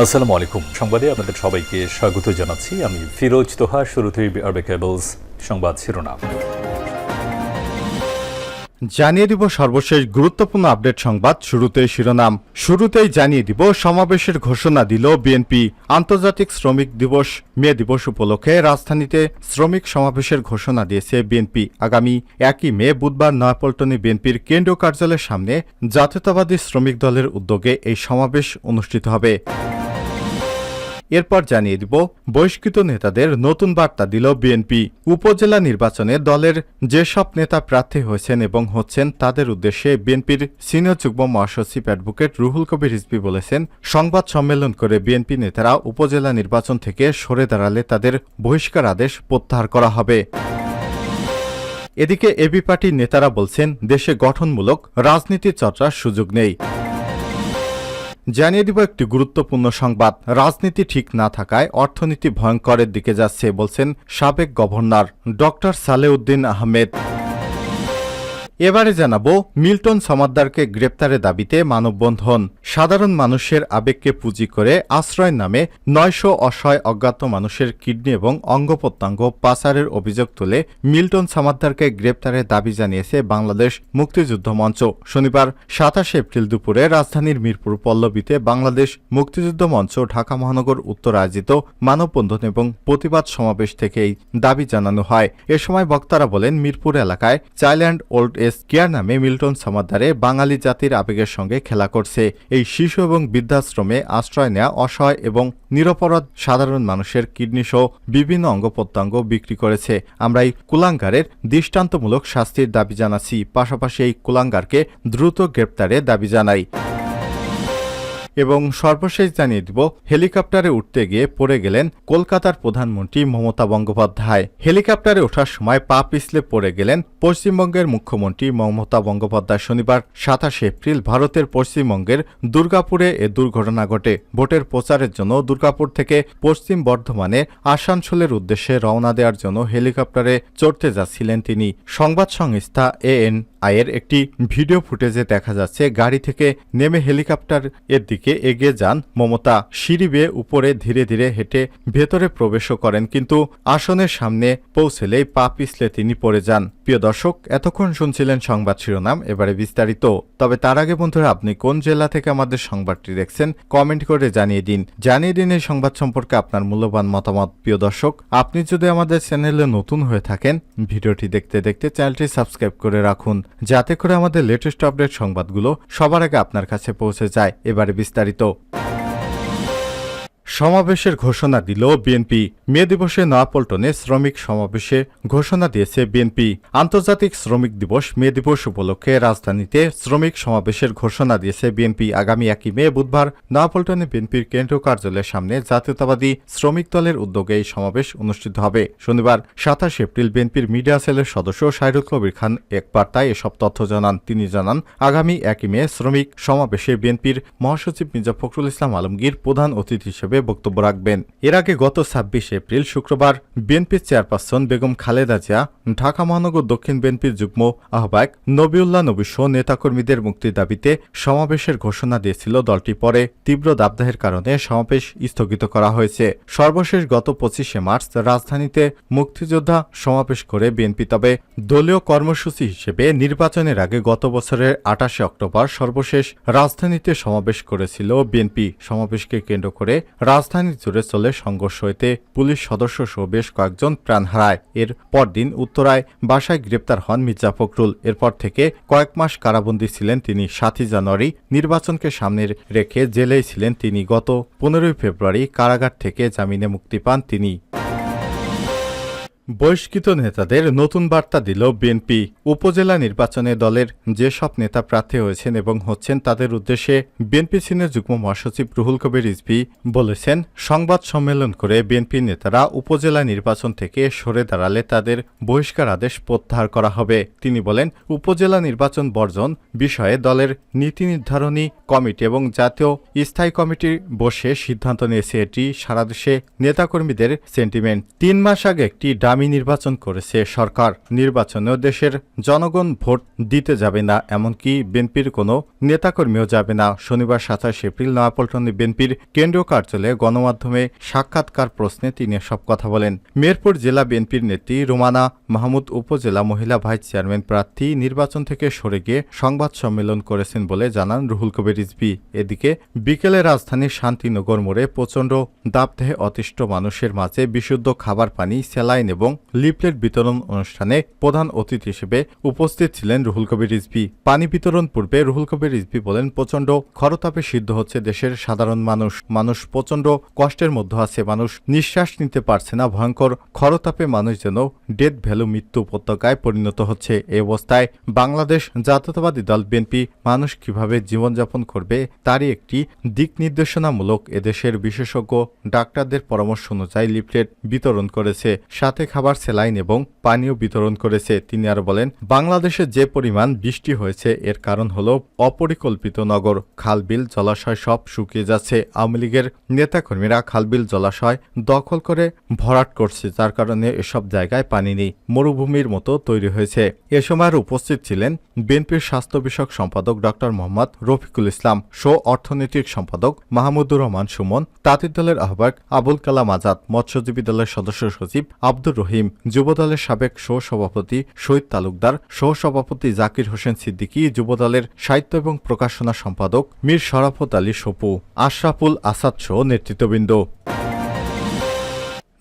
আসসালামু আলাইকুম। সংবাদে আপনাদের সবাইকে স্বাগত জানাচ্ছি। আমি ফিরোজ তোহা, শুরুতেই আরবে কেবলস সংবাদ শিরোনাম। জানিয়ে দিব সর্বশেষ গুরুত্বপূর্ণ আপডেট সংবাদ শুরুতেই শিরোনাম। শুরুতেই জানিয়ে দিব, সমাবেশের ঘোষণা দিল বিএনপি। আন্তর্জাতিক শ্রমিক দিবস, মে দিবস উপলক্ষে রাজধানীতে শ্রমিক সমাবেশের ঘোষণা দিয়েছে বিএনপি। আগামী একই মে বুধবার নয়াপল্টনে বিএনপির কেন্দ্রীয় কার্যালয়ের সামনে জাতীয়তাবাদী শ্রমিক দলের উদ্যোগে এই সমাবেশ অনুষ্ঠিত হবে। এরপর জানিয়ে দিব, বহিষ্কৃত নেতাদের নতুন বার্তা দিল বিএনপি। উপজেলা নির্বাচনে দলের যেসব নেতা প্রার্থী হয়েছেন এবং হচ্ছেন তাদের উদ্দেশ্যে বিএনপির সিনিয়র যুগ্ম মহাসচিব অ্যাডভোকেট রুহুল কবির রিজভি বলেছেন, সংবাদ সম্মেলন করে বিএনপি নেতারা উপজেলা নির্বাচন থেকে সরে দাঁড়ালে তাদের বহিষ্কার আদেশ প্রত্যাহার করা হবে। এদিকে এবি পার্টির নেতারা বলছেন, দেশে গঠনমূলক রাজনীতি চর্চার সুযোগ নেই। জানিয়ে দিব একটি গুরুত্বপূর্ণ সংবাদ। রাজনীতি ঠিক না থাকায় অর্থনীতি ভয়ঙ্করের দিকে যাচ্ছে, বলছেন সাবেক গভর্নর ডক্টর সালেউদ্দিন আহমেদ। এবারে জানাব, মিল্টন সমাদ্দারকে গ্রেপ্তারের দাবিতে মানববন্ধন। সাধারণ মানুষের আবেগকে পুঁজি করে আশ্রয় নামে নয়শো অসহায় অজ্ঞাত মানুষের কিডনি এবং অঙ্গ প্রত্যঙ্গ পাচারের অভিযোগ তুলে মিল্টন সমাদ্দারকে গ্রেপ্তারের দাবি জানিয়েছে বাংলাদেশ মুক্তিযুদ্ধ মঞ্চ। শনিবার সাতাশে এপ্রিল দুপুরে রাজধানীর মিরপুর পল্লবীতে বাংলাদেশ মুক্তিযুদ্ধ মঞ্চ ঢাকা মহানগর উত্তর আয়োজিত মানববন্ধন এবং প্রতিবাদ সমাবেশ থেকে এই দাবি জানানো হয়। এ সময় বক্তারা বলেন, মিরপুর এলাকায় চাইল্ড অ্যান্ড ওল্ড কেয়ার নামে মিল্টন সমাদ্দারে বাঙালি জাতির আবেগের সঙ্গে খেলা করছে। এই শিশু এবং বৃদ্ধাশ্রমে আশ্রয় নেওয়া অসহায় এবং নিরপরাধ সাধারণ মানুষের কিডনি সহ বিভিন্ন অঙ্গ প্রত্যঙ্গ বিক্রি করেছে। আমরা এই কুলাঙ্গারের দৃষ্টান্তমূলক শাস্তির দাবি জানাচ্ছি। পাশাপাশি এই কুলাঙ্গারকে দ্রুত গ্রেপ্তারের দাবি জানাই। এবং সর্বশেষ জানিয়ে দিব, হেলিকপ্টারে উঠতে গিয়ে পড়ে গেলেন কলকাতার প্রধানমন্ত্রী মমতা বন্দ্যোপাধ্যায়। হেলিকপ্টারে ওঠার সময় পা পিছলে পড়ে গেলেন পশ্চিমবঙ্গের মুখ্যমন্ত্রী মমতা বন্দ্যোপাধ্যায় শনিবার, সাতাশে এপ্রিল ভারতের পশ্চিমবঙ্গের দুর্গাপুরে এ দুর্ঘটনা ঘটে। ভোটের প্রচারের জন্য দুর্গাপুর থেকে পশ্চিম বর্ধমানে আসানসোলের উদ্দেশ্যে রওনা দেওয়ার জন্য হেলিকপ্টারে চড়তে যাচ্ছিলেন তিনি। সংবাদ সংস্থা এএন আয়ের একটি ভিডিও ফুটেজে দেখা যাচ্ছে, গাড়ি থেকে নেমে হেলিকপ্টার এর দিকে এগিয়ে যান মমতা। সিঁড়ি বেয়ে উপরে ধীরে ধীরে হেঁটে ভেতরে প্রবেশও করেন, কিন্তু আসনের সামনে পৌঁছেলেই পা পিছলে তিনি পড়ে যান। প্রিয় দর্শক, এতক্ষণ শুনছিলেন সংবাদ শিরোনাম, এবারে বিস্তারিত। তবে তার আগে বন্ধুরা, আপনি কোন জেলা থেকে আমাদের সংবাদটি দেখছেন, কমেন্ট করে জানিয়ে দিন। জানিয়ে দিন এই সংবাদ সম্পর্কে আপনার মূল্যবান মতামত। প্রিয় দর্শক, আপনি যদি আমাদের চ্যানেলে নতুন হয়ে থাকেন, ভিডিওটি দেখতে দেখতে চ্যানেলটি সাবস্ক্রাইব করে রাখুন, যাতে করে আমাদের লেটেস্ট আপডেট সংবাদগুলো সবার আগে আপনার কাছে পৌঁছে যায়। এবারে বিস্তারিত সমাবেশের ঘোষণা দিল বিএনপি। মে দিবসে নয়াপল্টনে শ্রমিক সমাবেশে ঘোষণা দিয়েছে বিএনপি। আন্তর্জাতিক শ্রমিক দিবস মে দিবস উপলক্ষে রাজধানীতে শ্রমিক সমাবেশের ঘোষণা দিয়েছে বিএনপি। আগামী একই মে বুধবার নয়াপল্টনে বিএনপির কেন্দ্রীয় কার্যালয়ের সামনে জাতীয়তাবাদী শ্রমিক দলের উদ্যোগে এই সমাবেশ অনুষ্ঠিত হবে। শনিবার সাতাশ এপ্রিল বিএনপির মিডিয়া সেলের সদস্য সাইরুল কবির খান এক বার্তায় এসব তথ্য জানান। তিনি জানান, আগামী একই মে শ্রমিক সমাবেশে বিএনপির মহাসচিব মির্জা ফখরুল ইসলাম আলমগীর প্রধান অতিথি হিসেবে বক্তব্য রাখবেন। এর আগে গত ছাব্বিশ এপ্রিল শুক্রবার বিএনপির চেয়ারপারসন বেগম খালেদা জিয়া, ঢাকা মহানগর দক্ষিণ বিএনপির যুগ্ম আহ্বায়ক নবিউল্লাহ নবী সহ নেতাকর্মীদের মুক্তির দাবিতে সমাবেশের ঘোষণা দিয়েছিল দলটি। পরে তীব্র দাবদাহের কারণে সমাবেশ স্থগিত করা হয়েছে। সর্বশেষ গত পঁচিশে মার্চ রাজধানীতে মুক্তিযোদ্ধা সমাবেশ করে বিএনপি, তবে দলীয় কর্মসূচি হিসেবে নির্বাচনের আগে গত বছরের আটাশে অক্টোবর সর্বশেষ রাজধানীতে সমাবেশ করেছিল বিএনপি। সমাবেশকে কেন্দ্র করে রাজধানী জুড়ে চলে সংঘর্ষ হইতে পুলিশ সদস্য সহ বেশ কয়েকজন প্রাণ হারায়। এর পরদিন উত্তরায় বাসায় গ্রেপ্তার হন মির্জা ফখরুল। এরপর থেকে কয়েক মাস কারাবন্দী ছিলেন তিনি সাতই জানুয়ারি। নির্বাচনকে সামনে রেখে জেলেই ছিলেন তিনি। গত পনেরোই ফেব্রুয়ারি কারাগার থেকে জামিনে মুক্তি পান তিনি। বহিষ্কৃত নেতাদের নতুন বার্তা দিল বিএনপি। উপজেলা নির্বাচনে দলের যেসব নেতা প্রার্থী হয়েছেন এবং হচ্ছেন তাদের উদ্দেশ্যে বিএনপি সিনিয়র যুগ্ম মহাসচিব রুহুল কবির রিজভি বলেছেন, সংবাদ সম্মেলন করে বিএনপি নেতারা উপজেলা নির্বাচন থেকে সরে দাঁড়ালে তাদের বহিষ্কার আদেশ প্রত্যাহার করা হবে। তিনি বলেন, উপজেলা নির্বাচন বর্জন বিষয়ে দলের নীতি নির্ধারণী কমিটি এবং জাতীয় স্থায়ী কমিটি বসে সিদ্ধান্ত নিয়েছে। এটি সারা দেশে নেতাকর্মীদের সেন্টিমেন্ট। তিন মাস আগে একটি দামি নির্বাচন করেছে সরকার। নির্বাচনেও দেশের জনগণ ভোট দিতে যাবে না, এমনকি বিএনপির কোনো নেতাকর্মীও যাবে না। শনিবার সাতাশ এপ্রিল নয়াপল্টনে বিএনপির কেন্দ্রীয় কার্যালয়ে গণমাধ্যমে সাক্ষাৎকার প্রশ্নে তিনি সব কথা বলেন। মেরপুর জেলা বিএনপির নেত্রী রুমানা মাহমুদ উপজেলা মহিলা ভাইস চেয়ারম্যান প্রার্থী নির্বাচন থেকে সরে গিয়ে সংবাদ সম্মেলন করেছেন বলে জানান রুহুল কবির রিজভি। এদিকে বিকেলে রাজধানীর শান্তিনগর মোড়ে প্রচণ্ড দাবদেহে অতিষ্ঠ মানুষের মাঝে বিশুদ্ধ খাবার পানি, স্যালাইন এবং লিফলেট বিতরণ অনুষ্ঠানে প্রধান অতিথি হিসেবে উপস্থিত ছিলেন রুহুল কবির রিজভি। পানি বিতরণ পূর্বে রুহুল কবির রিজভি বলেন, প্রচণ্ড খরতাপে সিদ্ধ হচ্ছে দেশের সাধারণ মানুষ। মানুষ প্রচণ্ড কষ্টের মধ্যে আছে, মানুষ নিঃশ্বাস নিতে পারছে না। ভয়ঙ্কর খরতাপে মানুষ যেন ডেথ ভ্যালু মৃত্যু উপত্যকায় পরিণত হচ্ছে। এ অবস্থায় বাংলাদেশ জাতীয়তাবাদী দল বিএনপি মানুষ কীভাবে জীবনযাপন করবে তারই একটি দিক নির্দেশনামূলক এদেশের বিশেষজ্ঞ ডাক্তারদের পরামর্শ অনুযায়ী লিফলেট বিতরণ করেছে। সাথে খাবার সেলাইন এবং পানীয় বিতরণ করেছে। তিনি আরও বলেন, বাংলাদেশে যে পরিমাণ বৃষ্টি হয়েছে, এর কারণ হল অপরিকল্পিত নগর। খালবিল জলাশয় সব শুকিয়ে যাচ্ছে। আওয়ামী লীগের নেতাকর্মীরা খালবিল জলাশয় দখল করে ভরাট করছে, যার কারণে এসব জায়গায় পানি নেই। মরুভূমির মতো তৈরি হয়েছে। এ সময় উপস্থিত ছিলেন বিএনপির স্বাস্থ্য বিষয়ক সম্পাদক ড মোহাম্মদ রফিকুল ইসলাম শো অর্থনৈতিক সম্পাদক মাহমুদুর রহমান সুমন, তাঁতির দলের আহ্বায়ক আবুল কালাম আজাদ, মৎস্যজীবী দলের সদস্য সচিব আব্দুর রহিম যুবদলের সাবেক সহ সভাপতি শহীদ তালুকদার সহ সভাপতি জাকির হোসেন সিদ্দিকী, যুবদলের সাহিত্য এবং প্রকাশনা সম্পাদক মীর শরাফত আলী সপু, আশরাফুল আসাদ সহ নেতৃত্ববৃন্দ।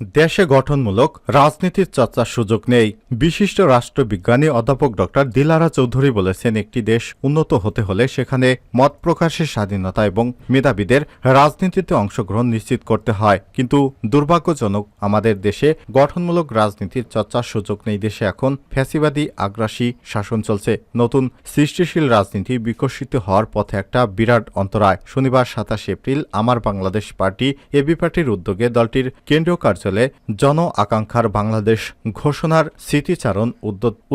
দেশে গঠনমূলক রাজনীতির চর্চার সুযোগ নেই। বিশিষ্ট রাষ্ট্রবিজ্ঞানী অধ্যাপক ড. দিলারা চৌধুরী বলেছেন, একটি দেশ উন্নত হতে হলে সেখানে মত প্রকাশের স্বাধীনতা এবং মেধাবীদের রাজনীতিতে অংশগ্রহণ নিশ্চিত করতে হয়। কিন্তু দুর্ভাগ্যজনক, আমাদের দেশে গঠনমূলক রাজনীতির চর্চার সুযোগ নেই। দেশে এখন ফ্যাসিবাদী, আগ্রাসী শাসন চলছে। নতুন সৃষ্টিশীল রাজনীতি বিকশিত হওয়ার পথে একটা বিরাট অন্তরায়। শনিবার সাতাশ এপ্রিল, আমার বাংলাদেশ পার্টি এবি পার্টির উদ্যোগে দলটির কেন্দ্রীয় কার্যালয়ে জন আকাঙ্ক্ষার বাংলাদেশ ঘোষণার স্মৃতিচারণ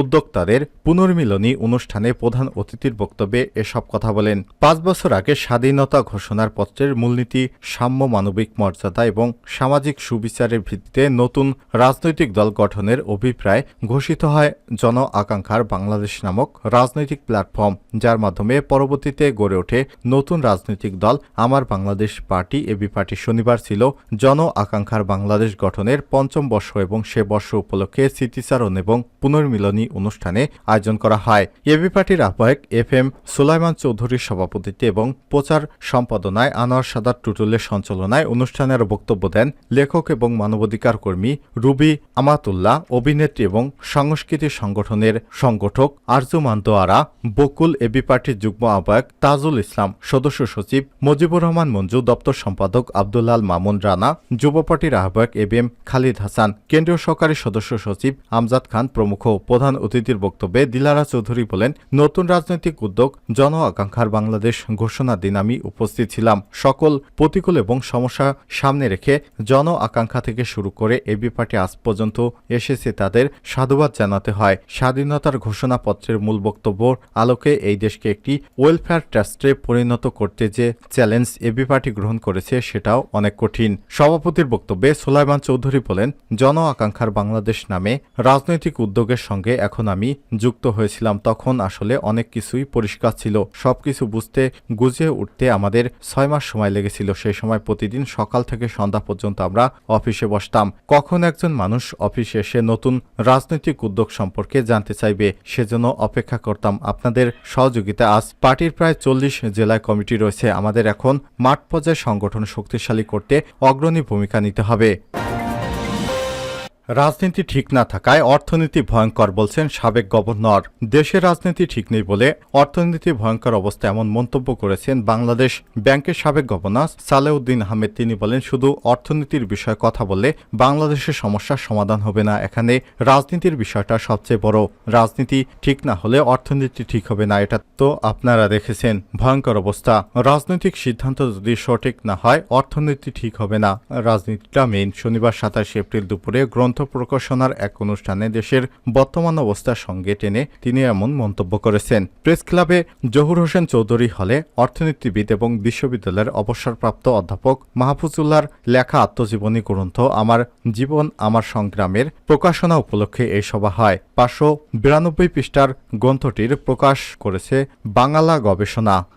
উদ্যোক্তাদের পুনর্মিলনী অনুষ্ঠানে প্রধান অতিথির বক্তব্যে এসব কথা বলেন। পাঁচ বছর আগে স্বাধীনতা ঘোষণার পত্রের মূলনীতি সাম্য মানবিক মর্যাদা এবং সামাজিক সুবিচারের ভিত্তিতে নতুন রাজনৈতিক দল গঠনের অভিপ্রায় ঘোষিত হয় জন আকাঙ্ক্ষার বাংলাদেশ নামক রাজনৈতিক প্ল্যাটফর্ম, যার মাধ্যমে পরবর্তীতে গড়ে ওঠে নতুন রাজনৈতিক দল। আমার বাংলাদেশ পার্টি, এবি পার্টি শনিবার ছিল জন আকাঙ্ক্ষার বাংলাদেশ গঠনের পঞ্চম বর্ষ এবং সে বর্ষ উপলক্ষে স্মৃতিচারণ এবং পুনর্মিলনী অনুষ্ঠানে আয়োজন করা হয়। এবি পার্টির আহ্বায়ক এফ এম সুলাইমান চৌধুরীর সভাপতিত্বে এবং প্রচার সম্পাদনায় আনোয়ার সাদাত টুটুলের সঞ্চালনায় অনুষ্ঠানের বক্তব্য দেন লেখক এবং মানবাধিকার কর্মী রুবি আমাতুল্লাহ, অভিনেত্রী এবং সংস্কৃতি সংগঠনের সংগঠক আরজুমান দোয়ারা বকুল এবি পার্টির যুগ্ম আহ্বায়ক তাজুল ইসলাম, সদস্য সচিব মুজিবুর রহমান মঞ্জু, দপ্তর সম্পাদক আব্দুল্লাল মামুন রানা, যুব পার্টির আহ্বায়ক A B M Khalid Hasan. কেন্দ্রীয় সহকারী সদস্য সচিব আমজাদ খান প্রমুখ প্রধান অতিথির বক্তব্যে দিলারা চৌধুরী বলেন, নতুন রাজনৈতিক উদ্যোগ, জন আকাঙ্ক্ষার বাংলাদেশ ঘোষণার দিন আমি উপস্থিত ছিলাম। সকল প্রতিকূল এবং সমস্যা সামনে রেখে জন আকাঙ্ক্ষা থেকে শুরু করে এবি পার্টি আজ পর্যন্ত এসেছে তাদের সাধুবাদ জানাতে হয়। স্বাধীনতার ঘোষণাপত্রের মূল বক্তব্য আলোকে এই দেশকে একটি ওয়েলফেয়ার ট্রাস্টে পরিণত করতে যে চ্যালেঞ্জ এবি পার্টি গ্রহণ করেছে সেটাও অনেক কঠিন। সভাপতির বক্তব্যে সুলাইমান চৌধুরী বলেন, জন আকাঙ্ক্ষার বাংলাদেশ নামে রাজনৈতিক উদ্যোগের সঙ্গে এখন আমি যুক্ত হয়েছিলাম। তখন আসলে অনেক কিছুই পরিষ্কার ছিল। সবকিছু বুঝতে, গুজে উঠতে আমাদের ছয় মাস সময় লেগেছিল। সেই সময় প্রতিদিন সকাল থেকে সন্ধ্যা পর্যন্ত আমরা অফিসে বসতাম। কখন একজন মানুষ অফিসে এসে নতুন রাজনৈতিক উদ্যোগ সম্পর্কে জানতে চাইবে, সেজন্য অপেক্ষা করতাম। আপনাদের সহযোগিতা, আজ পার্টির প্রায় চল্লিশ জেলায় কমিটি রয়েছে। আমাদের এখন মাঠ পর্যায়ে সংগঠন শক্তিশালী করতে অগ্রণী ভূমিকা নিতে হবে। রাজনীতি ঠিক না থাকায় অর্থনীতি ভয়ঙ্কর বলছেন সাবেক গভর্নর। দেশের রাজনীতি ঠিক নেই বলে অর্থনীতি ভয়ঙ্কর অবস্থা এমন মন্তব্য করেছেন বাংলাদেশ ব্যাংকের সাবেক গভর্নর সালেউদ্দিন আহমেদ। তিনি বলেন, শুধু অর্থনীতির বিষয়ে কথা বললে বাংলাদেশের সমস্যার সমাধান হবে না। এখানে রাজনীতির বিষয়টা সবচেয়ে বড়। রাজনীতি ঠিক না হলে অর্থনীতি ঠিক হবে না। এটা তো আপনারা দেখেছেন। ভয়ঙ্কর অবস্থা। রাজনৈতিক সিদ্ধান্ত যদি সঠিক না হয়, অর্থনীতি ঠিক হবে না। রাজনীতিটা মেইন। শনিবার সাতাশে এপ্রিল দুপুরে গ্রন্থ গ্রন্থ প্রকাশনার এক অনুষ্ঠানে দেশের বর্তমান অবস্থার সঙ্গে টেনে তিনি এমন মন্তব্য করেছেন। প্রেস ক্লাবে জহুর হোসেন চৌধুরী হলে অর্থনীতিবিদ এবং বিশ্ববিদ্যালয়ের অবসরপ্রাপ্ত অধ্যাপক মাহফুজুল্লাহর লেখা আত্মজীবনী গ্রন্থ আমার জীবন, আমার সংগ্রামের প্রকাশনা উপলক্ষে এই সভা হয়। পাঁচশো বিরানব্বই পৃষ্ঠার গ্রন্থটির প্রকাশ করেছে বাংলা গবেষণা।